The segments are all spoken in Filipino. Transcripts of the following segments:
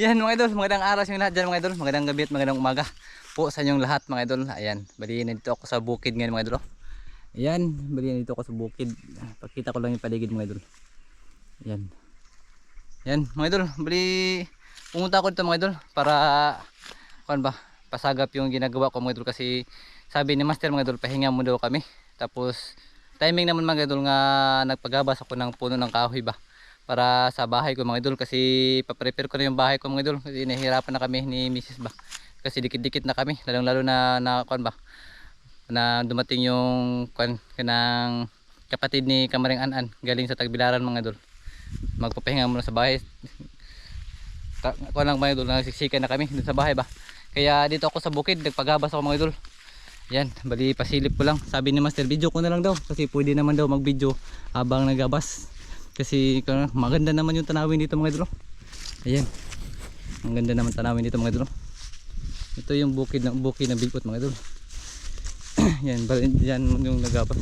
Yan mga idol, magandang araw sa inyo lahat dyan mga idol. Magandang gabi at magandang umaga po sa inyong lahat mga idol. Ayan, bali nandito ako sa bukid ngayon mga idol. oh. Ayan, bali nandito ako sa bukid. Pakita ko lang yung paligid mga idol. Ayan. Yan mga idol, bali pumunta ako dito mga idol para kuan ba, pasagap yung ginagawa ko mga idol kasi sabi ni Master mga idol, pahinga mo daw kami. Tapos timing naman mga idol nga nagpagabas ako ng puno ng kahoy ba para sa bahay ko mga idol kasi paprepare ko na yung bahay ko mga idol kasi nahihirapan na kami ni Mrs. ba kasi dikit-dikit na kami lalong lalo na na kuan ba na dumating yung kuan kanang kapatid ni Kamaring Anan galing sa Tagbilaran mga idol magpapahinga muna sa bahay kuan lang mga idol nagsiksikan na kami dun sa bahay ba kaya dito ako sa bukid nagpagabas ako mga idol yan, bali pasilip ko lang. Sabi ni Master, video ko na lang daw kasi pwede naman daw mag-video habang nagabas. Kasi maganda naman yung tanawin dito mga idol. Ayan. Ang ganda naman tanawin dito mga idol. Ito yung bukid ng bukid ng Bigfoot mga idol. yan, bali yan yung nagabas.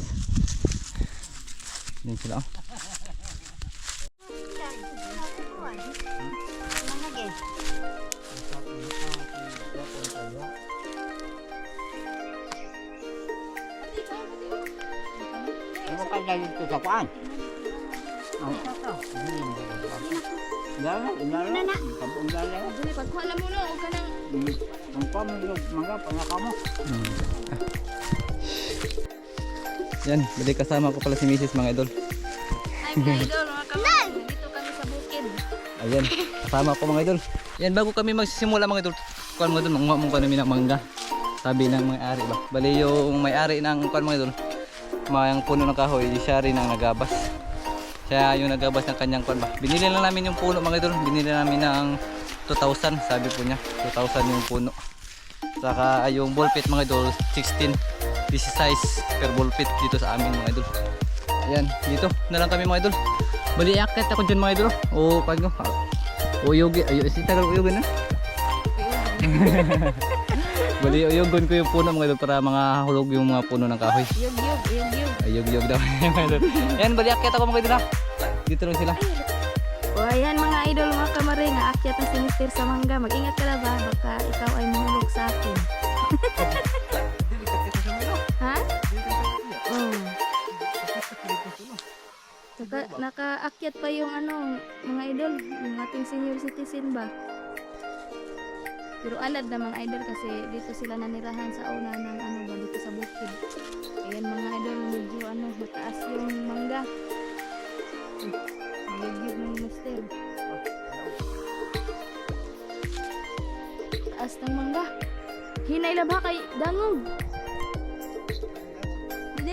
Yan sila. oh. Ano ka dahil ito sa paan? Ang Lala, lala, Nana. kabong lala. Dili pagkuha mo no, ka nang Ang pamilog, mga pangaka mo. Yan, bali kasama ko pala si Mrs. mga idol. ay mga idol, mga kamay. Dito kami sa bukid. Ayan, kasama ko mga idol. Yan, bago kami magsisimula mga idol, kuhan mo doon, manguha mo kami ng mangga. Sabi ng may-ari ba? Bali yung may-ari ng kuhan mga idol, mayang puno ng kahoy, siya rin ang nagabas. Siya yung nagabas ng kanyang kuhan ba? Binili lang namin yung puno mga idol, binili namin ng 2,000, sabi po niya, 2,000 yung puno. Saka yung ball pit mga idol, 16, this is size per ball pit dito sa amin mga idol. Ayan, dito na lang kami mga idol. Bali akit ako dyan mga idol. O pag no. Uyugi, ayo si tagal uyugan na. Bali uyugon ko yung puno mga idol para mga hulog yung mga puno ng kahoy. Yug yug, yug yug. Ayug yug daw. mga idol. Yan bali akit ako mga idol ha. Dito lang sila. O ayan mga idol, mga kamari nga akyat na si Mr. sa mangga. Mag-ingat ka lang ba? Baka ikaw ay mahulog sa akin. ha? Saka nakaakyat pa yung ano, mga idol, yung ating senior citizen ba? Pero alad na mga idol kasi dito sila nanirahan sa una ng ano ba dito sa bukid. Ayan mga idol, medyo ano, mataas yung mangga. Nagyog ng mister. Taas ng mangga. Hinay la ba kay dangog? Hindi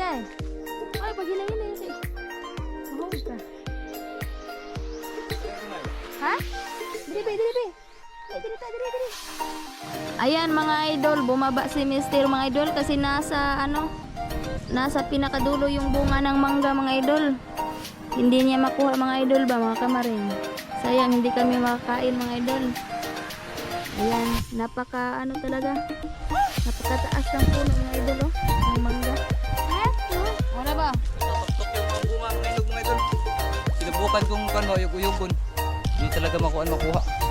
Ta, dili, dili. Ayan mga idol, bumaba si Mister mga idol kasi nasa ano, nasa pinakadulo yung bunga ng mangga mga idol. Hindi niya makuha mga idol ba mga kamarin. Sayang hindi kami makakain mga idol. Ayan, napaka ano talaga. Napakataas ng puno mga idol oh, ng mangga. Wala ba? Tuktok yung mga bunga ng ilog mga idol. Sinubukan kong kuhan mo, uyug-uyugon. Hindi talaga makuha makuha.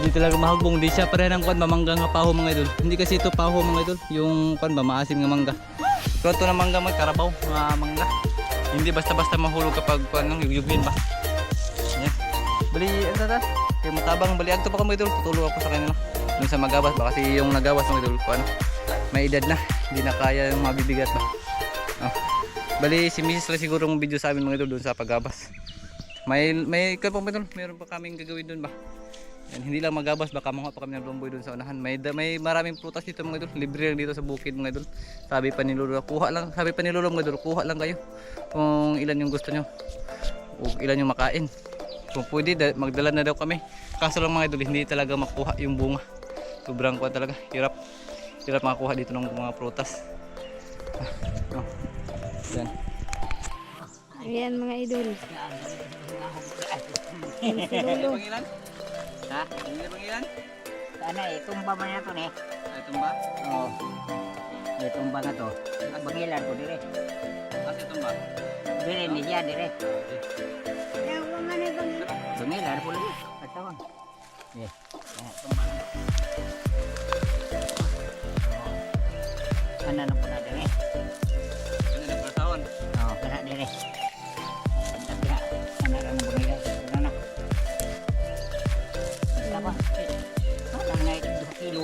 Hindi talaga mahagbong. Hindi siya pareha ng kuhan mamangga nga paho mga idol. Hindi kasi ito paho mga idol. Yung kuhan ba maasim nga mangga. Pero ito na mangga mga karabaw mga mangga. Hindi basta-basta mahulog kapag kuhan ng yugyugin ba. Yan. Bali, ano na? Kaya matabang bali agto pa ka mga idol. Tutulong ako sa kanila. Yung sa magawas ba kasi yung nagawas mga idol kuhan. May edad na. Hindi na kaya yung mabibigat ba. Oh. Bali si Mrs. lang siguro ng video sa amin mga idol doon sa paggabas. May may pa idol, meron pa kaming gagawin doon ba? Yan, hindi lang magabas baka mga pa kami ng lomboy doon sa unahan. May may maraming prutas dito mga idol, libre lang dito sa bukid mga idol. Sabi pa ni Lolo, kuha lang, sabi pa ni Lolo mga idol, kuha lang kayo kung ilan yung gusto nyo. O ilan yung makain. Kung pwede, da- magdala na daw kami. Kaso lang mga idol, hindi talaga makuha yung bunga. Sobrang kuha talaga, hirap. Hirap makakuha dito ng mga prutas. Ah, oh. Yan. Ayan mga idol. Hindi pangilan? Ha? Hindi pangilan? Sana eh, tumba man na to ne. Ito ba? Oo. May tumba na to. Bangilan ko dire. Kasi ito ba? Dire ni siya dire. Bangilan po lang. Katawan. Eh, tumbang. Oh. Ano na po na dire? Eh,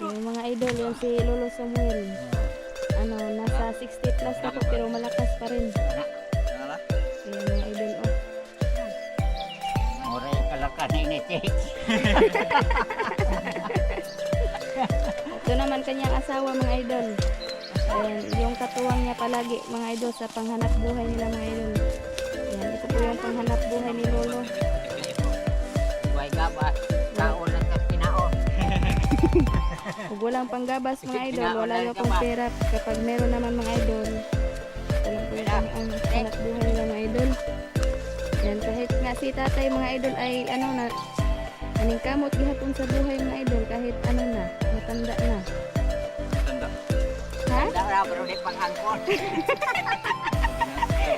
Yung mga idol, yung si Lolo Samuel. Ano, nasa 60 plus na po pero malakas pa rin. na? Yung mga idol, oh. Oray kalakan ini cek. Ito naman kanyang asawa mga idol. Ayan, yung katuwang niya palagi mga idol sa panghanap buhay nila mga idol. Ayan, ito po yung panghanap buhay ni Lolo. Buhay gabas. Kaon lang sa kinaon. Kung walang panggabas mga idol, wala yung pang pera. Kapag meron naman mga idol, lang po yung ang, hanap buhay nila mga idol. Ayan, kahit nga si tatay mga idol ay ano na, aning kamot gihapon sa buhay mga idol kahit ano na, matanda na. Tanda. Ha? Tanda ra pero di pangangkon.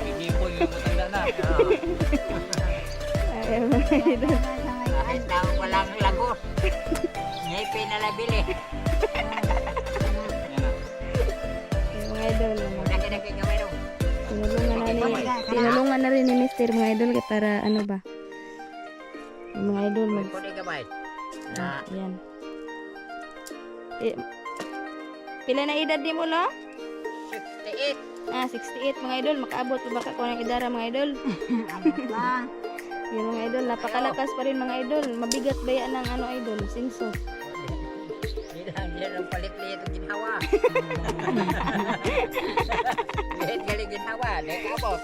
Hindi po yung matanda na. Ay, mga idol. Kahit na walang lagos. Ngipin na labili. Mga idol. Daw. Tinulungan na ni tinulungan na rin ni Mister mga idol para ano ba? Mga idol mag ah, Na yan. Eh, pila na edad di mo lo? 68. Ah, 68 mga idol. Makaabot pa baka ko ng idara mga idol. Yung mga idol, napakalakas pa rin mga idol. Mabigat ba yan ng ano idol? Sinso. Di lang palit-lit ang ginhawa. Lihat gali ginhawa, di kabot.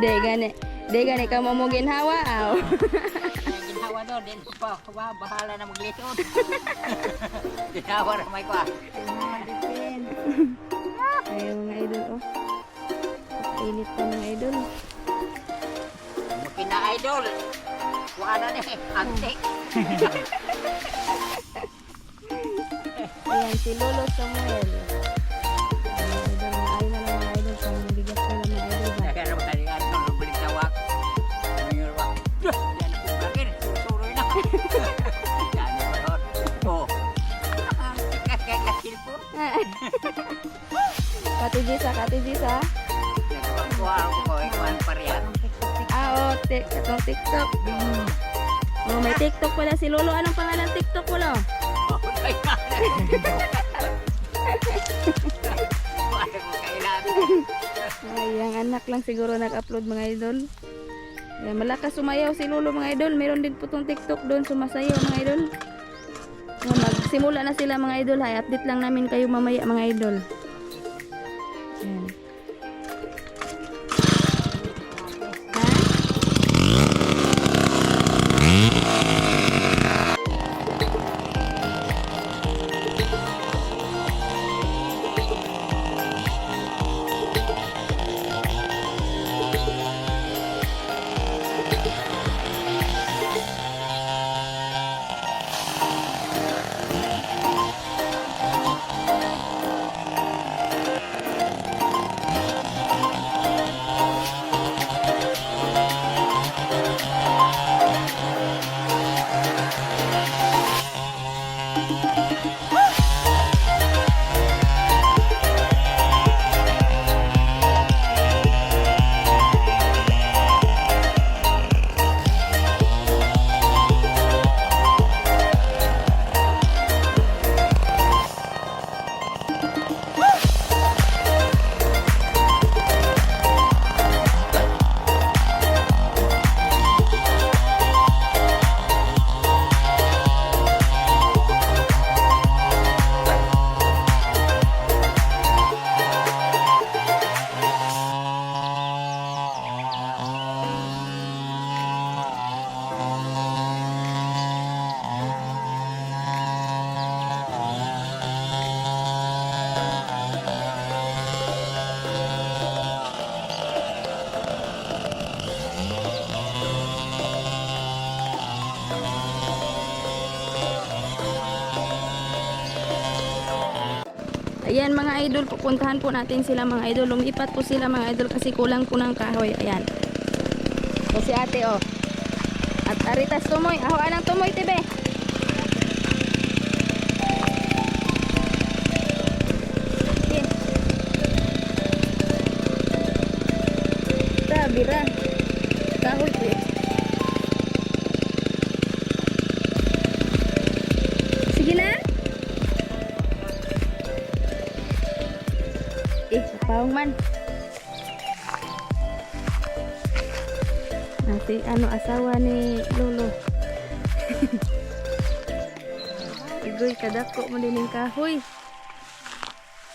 De gani. De gani ka mo mo ginhawa aw. Ang ginhawa do, di pa ba bahala na maglitot. Ginhawa ra may kwa. Ay mga idol oh. Init pa mga idol. Mungkin na idol. Kuha na ni, antik. Ayan, si Lolo Samuel. Oh. Kati Jisa, Kati Jisa. Kuha ko ikuan parihan. Ah, oh, tik, itong TikTok. Oh, may TikTok pala si Lolo. Anong pangalan TikTok mo, lo? Oh, ay ang anak lang siguro nag-upload mga idol. Ayan, malakas sumayaw si Lolo mga idol. Meron din po tong TikTok doon sumasayaw mga idol. Ayan, magsimula na sila mga idol. Hay, update lang namin kayo mamaya mga idol. Ayan mga idol, pupuntahan po natin sila mga idol. Lumipat po sila mga idol kasi kulang po ng kahoy. Ayan. O si ate oh. At aritas tumoy. Aho anang tumoy tibe. Asawa ni Lolo? Igoy, kadako mo din yung kahoy.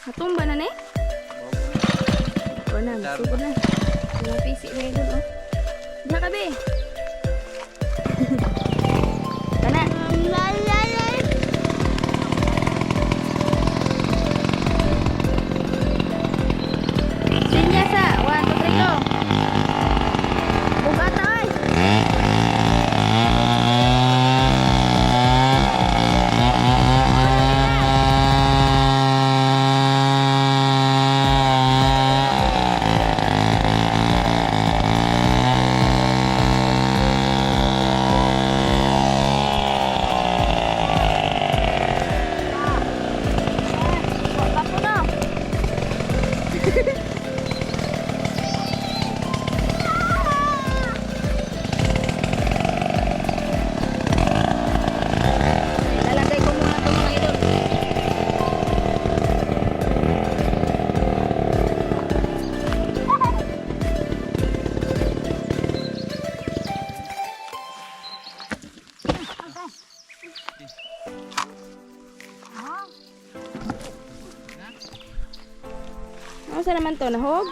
Natumba na ne? O na, masugod na. Mga pisi na yun, oh. Diya ka, be. Ano sa naman to? Nahog?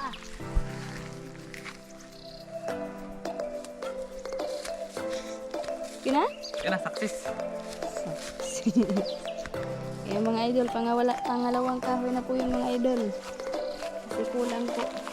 Kina? Yan na, success. Kaya mga idol, pangawala, pangalawang kahoy na po yung mga idol. Kasi kulang po.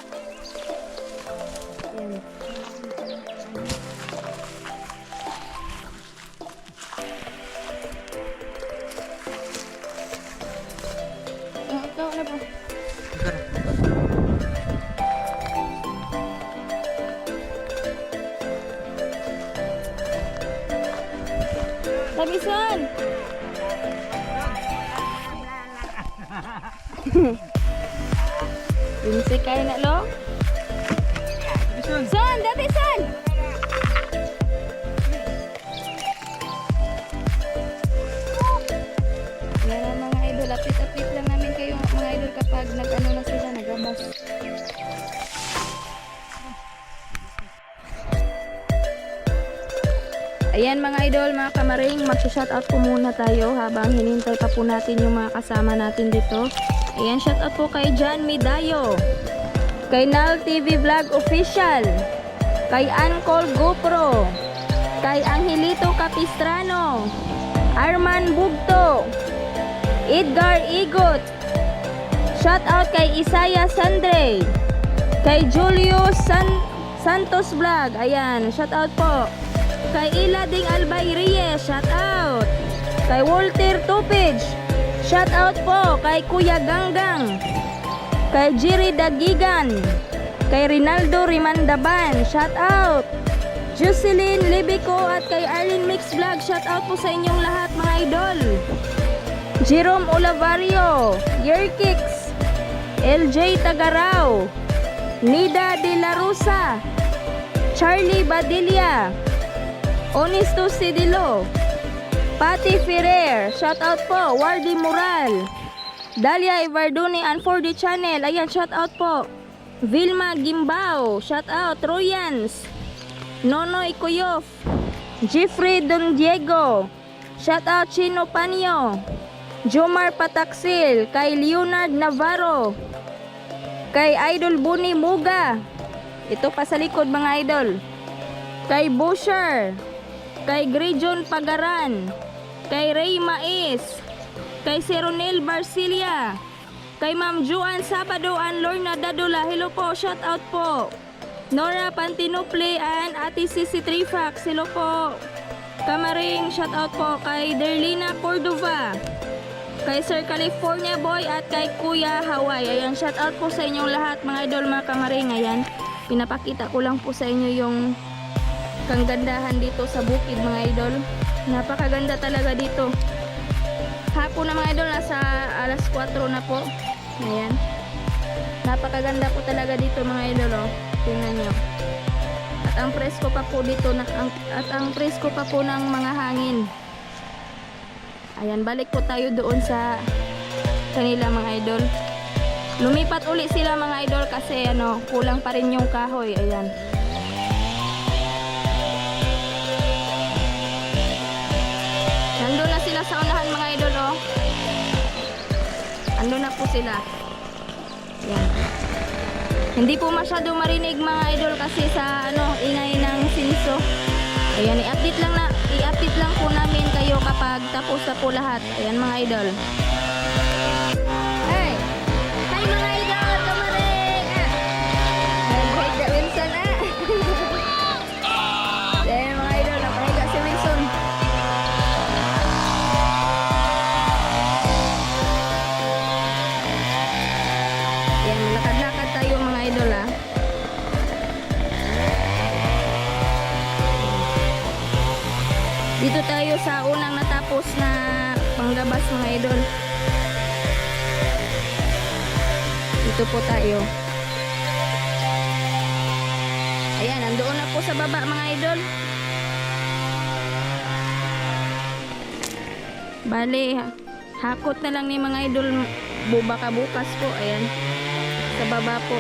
Son, dati son! Yan mga idol, apit-apit lang namin kayo mga idol kapag nag-ano na sila, nagabas. Ayan mga idol, mga kamaring, mag-shoutout po muna tayo habang hinintay pa po natin yung mga kasama natin dito. Ayan, shoutout po kay John Midayo, kay Nal TV Vlog Official, kay Ancol GoPro, kay Angelito Capistrano, Arman Bugto, Edgar Igot, shoutout kay Isaya Sandre, kay Julius San Santos Vlog, ayan, shoutout po. Kay Ilading Albay Reyes, shout out. Kay Walter Tupage, shout out po. Kay Kuya Ganggang. Kay Jerry Dagigan. Kay Rinaldo Rimandaban, shout out. Jocelyn Libico at kay Arlene Mix Vlog, shout out po sa inyong lahat mga idol. Jerome Olavario, Yerkix, LJ Tagarao, Nida De La Rosa, Charlie Badilla, Honesto Sidilo, Pati Ferrer, shout out po, Wardy Moral, Dalia Ivarduni and for the channel, ayan, shout out po, Vilma Gimbao, shout out, Royans, Nonoy Kuyof, Jeffrey Don Diego, shout out Chino Panyo, Jomar Pataksil, kay Leonard Navarro, kay Idol Buni Muga, ito pa sa likod mga idol, kay Busher, kay Grijon Pagaran, kay Ray Mais, kay Seronel Barcilia, kay Ma'am Juan Sabado and Lorna Dadula. Hello po, shout out po. Nora Pantinople and Ate Sisi Trifax. Hello po. Kamaring shout out po kay Derlina Cordova. Kay Sir California Boy at kay Kuya Hawaii. Ayan, shout out po sa inyong lahat mga idol mga kamaring. Ayan, pinapakita ko lang po sa inyo yung kanggandahan dito sa bukid mga idol. Napakaganda talaga dito. Hapon na mga idol, nasa alas 4 na po. Ayan. Napakaganda po talaga dito mga idol oh. Tingnan nyo. At ang presko pa po dito na, ang, at ang presko pa po ng mga hangin. Ayan, balik po tayo doon sa kanila mga idol. Lumipat uli sila mga idol kasi ano, kulang pa rin yung kahoy. Ayan. Sila. Ayan. Hindi po masyado marinig mga idol kasi sa ano, ingay ng sinso. Ayan, i-update lang na, i-update lang po namin kayo kapag tapos na po lahat. Ayan mga idol. Dito tayo sa unang natapos na panggabas mga idol. Dito po tayo. Ayan, nandoon na po sa baba mga idol. Bale, ha- hakot na lang ni mga idol bubaka bukas po. Ayan. Sa baba po.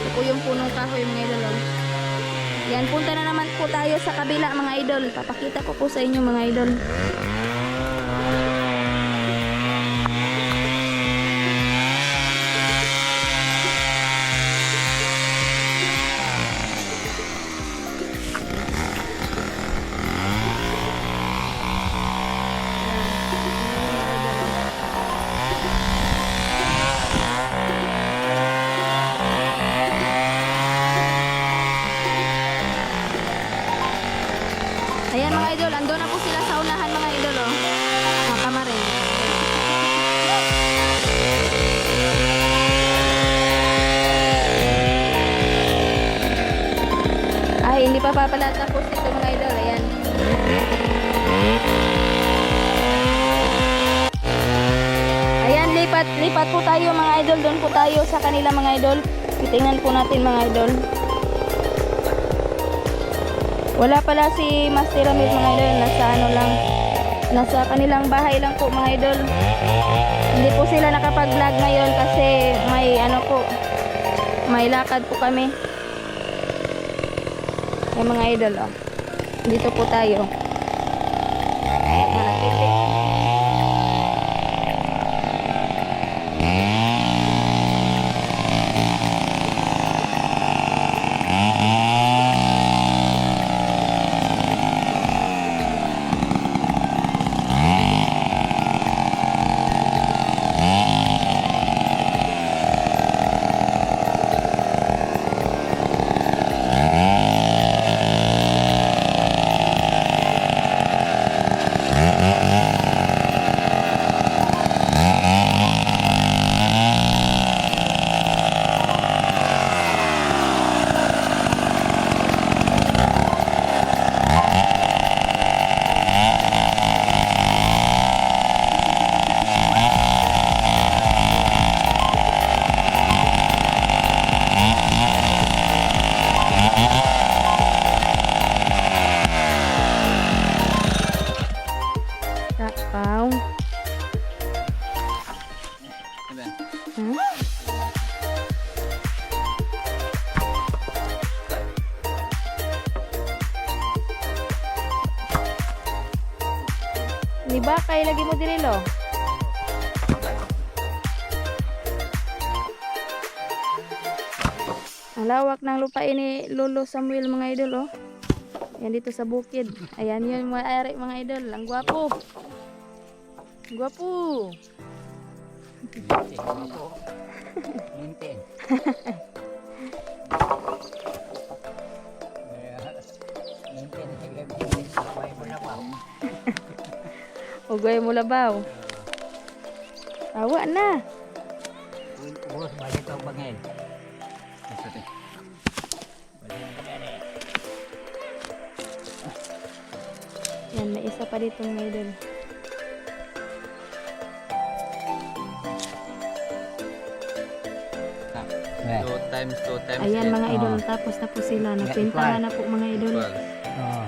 Ito po yung punong kahoy mga idol. Oh. Yan, punta na naman po tayo sa kabila mga idol. Papakita ko po sa inyo mga idol. Mga idol. Doon po tayo sa kanila mga idol. Titingnan po natin mga idol. Wala pala si Master Ramil mga idol. Nasa ano lang. Nasa kanilang bahay lang po mga idol. Hindi po sila nakapag-vlog ngayon kasi may ano po. May lakad po kami. Yung mga idol oh. Dito po tayo. Kay lagi mo dirilo? Ang lawak ng lupain ni Lolo Samuel mga idol oh. Yan dito sa bukid. Ayan yun mga ari mga idol. Ang gwapo. Gwapo. Mintin. Sabay mo na pa. Ugay mo labaw. Awa na. Buros balik. Ito, ito. Yan, may isa pa dito mga idol. Two times, two times. Ayan mga idol, tapos na po sila. Nagpintahan na po mga idol. Oh.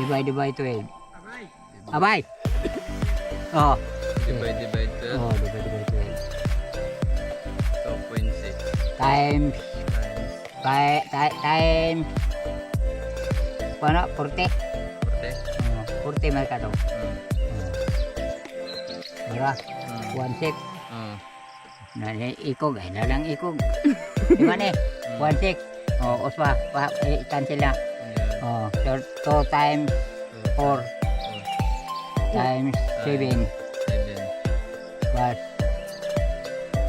Divide divide 12. Abay. Oh. Divide, divide, twelve. Oh, divide divide 2.6 12. Times times Ti- ti- time Paano? 40? 40. Oh, 40 mereka to. Mm. Murah. Mm. One six. Mm. Nah, ini ikog. Eh, dalang ikog. Di mana? One six. Oh, uspa. Pa, cancel na. Oh, so, two times Two, 4 four, times 7 seven. plus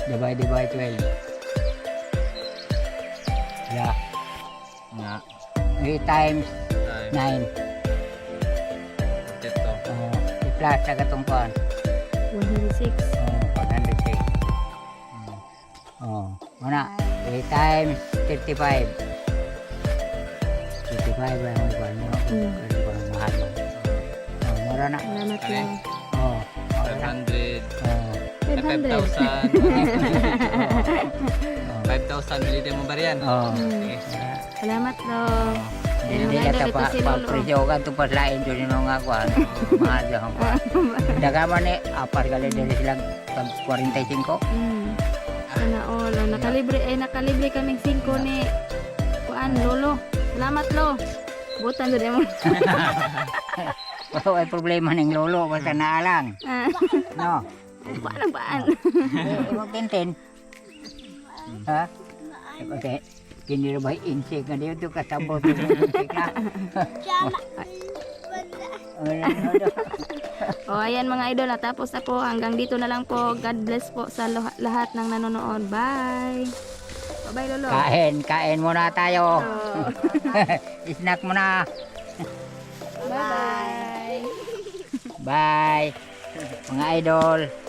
divide by 12. Yeah. Nga. 3 times Time. 9. 42. Oh, i-plus sa katungkuan. 106. Oh, 106. Mm. Oh, mana? 3 times 35. 35 ba yung iba nyo? Mm. Kasi parang mahal mo. Oh, mura na. Salamat Okay. lang. Oh, mura na. 500. Oh, 500. 5,000. 5,000 mililiter mo ba riyan? oh. Sige. Salamat lo. Ayan Hindi ito pa pa presyo ka tu pas lain tu nino nga kuan. Mahal jang kuan. Daga man ni apar kali dari sila tag 45. Mm. Sana all. Oh, nakalibre, eh, nakalibre kaming 5 ni Kuan, Lolo. Salamat lo. Butan doon mo. Oh, ay problema ning lolo basta naalang. Ah, No. Paano baan? Eh, Iwag tintin. Ha? Okay. Kini ba insik nga diyo kasabot yung insik na. O ayan mga idol, natapos na po. Hanggang dito na lang po. God bless po sa lahat ng nanonood. Bye! Bye-bye, Lolo. Kain, kain muna tayo. Oh. Snack muna. Bye-bye! Bye. Mga idol.